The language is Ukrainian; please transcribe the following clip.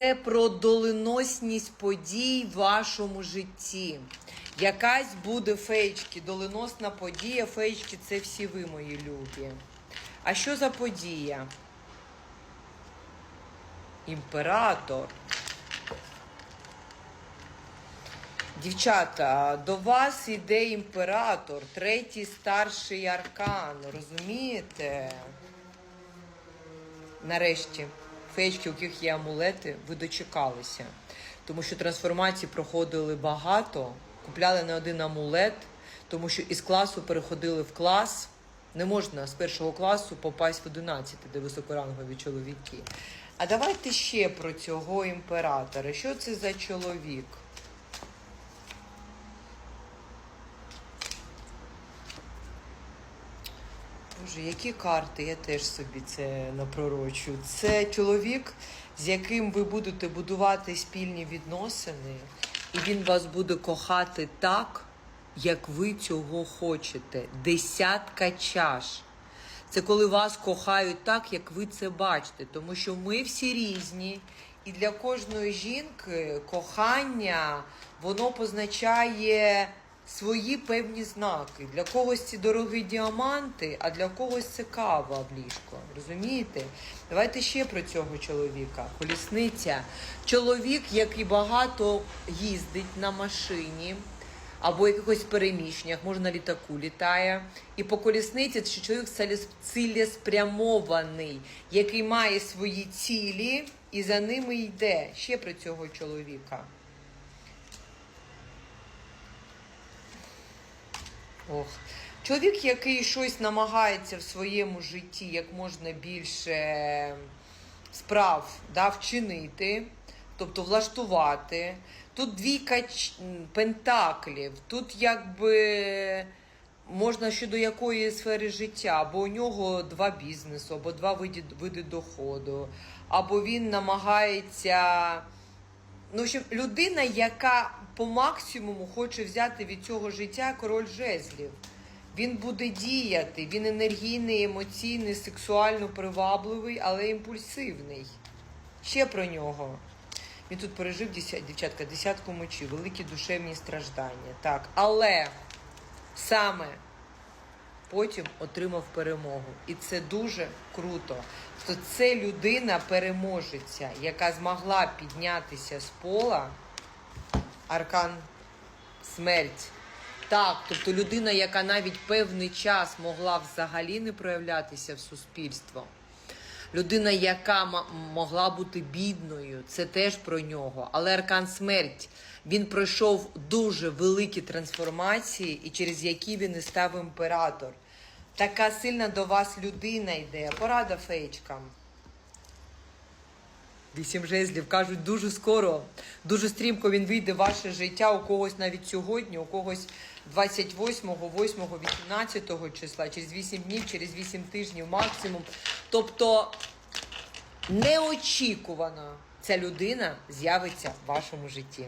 Це про доленосність подій в вашому житті. Якась буде феєчки, доленосна подія. Феєчки це всі ви, мої любі. А що за подія? Імператор. Дівчата, до вас іде імператор, третій старший аркан. Розумієте? Нарешті, феєчки, у яких є амулети, ви дочекалися. Тому що трансформації проходили багато, купляли не один амулет, тому що із класу переходили в клас. Не можна з першого класу попасть в 11, де високорангові чоловіки. А давайте ще про цього імператора. Що це за чоловік? Боже, які карти, я теж собі це напророчу. Це чоловік, з яким ви будете будувати спільні відносини, і він вас буде кохати так, як ви цього хочете. Десятка чаш. Це коли вас кохають так, як ви це бачите. Тому що ми всі різні, і для кожної жінки кохання воно позначає свої певні знаки. Для когось ці дорогі діаманти, а для когось це кава в ліжко. Розумієте? Давайте ще про цього чоловіка. Колісниця. Чоловік, який багато їздить на машині. Або якихось переміщеннях, може на літаку літає. І по колісниці це чоловік цілес- цілеспрямований, який має свої цілі і за ними йде. Ще про цього чоловіка. Ох. Чоловік, який щось намагається в своєму житті як можна більше справ да, вчинити, тобто влаштувати. Тут двійка пентаклів, тут якби можна щодо якої сфери життя, або у нього два бізнесу, або два види, види доходу, або він намагається. Ну, в общем, людина, яка по максимуму хоче взяти від цього життя король жезлів. Він буде діяти, він енергійний, емоційний, сексуально привабливий, але імпульсивний. Ще про нього. Він тут пережив дівчатка, десятку мочів, великі душевні страждання. Так, але саме потім отримав перемогу. І це дуже круто. То це людина переможеця, яка змогла піднятися з пола. Аркан смерть. Так, тобто людина, яка навіть певний час могла взагалі не проявлятися в суспільство. Людина, яка могла бути бідною, це теж про нього. Але аркан смерть він пройшов дуже великі трансформації, і через які він і став імператор. Така сильна до вас людина йде. Порада феєчкам. Вісім жезлів кажуть дуже скоро, дуже стрімко він вийде в ваше життя. У когось навіть сьогодні, у когось 28, 8, 18 числа, через 8 днів, через 8 тижнів максимум. Тобто неочікувано ця людина з'явиться в вашому житті.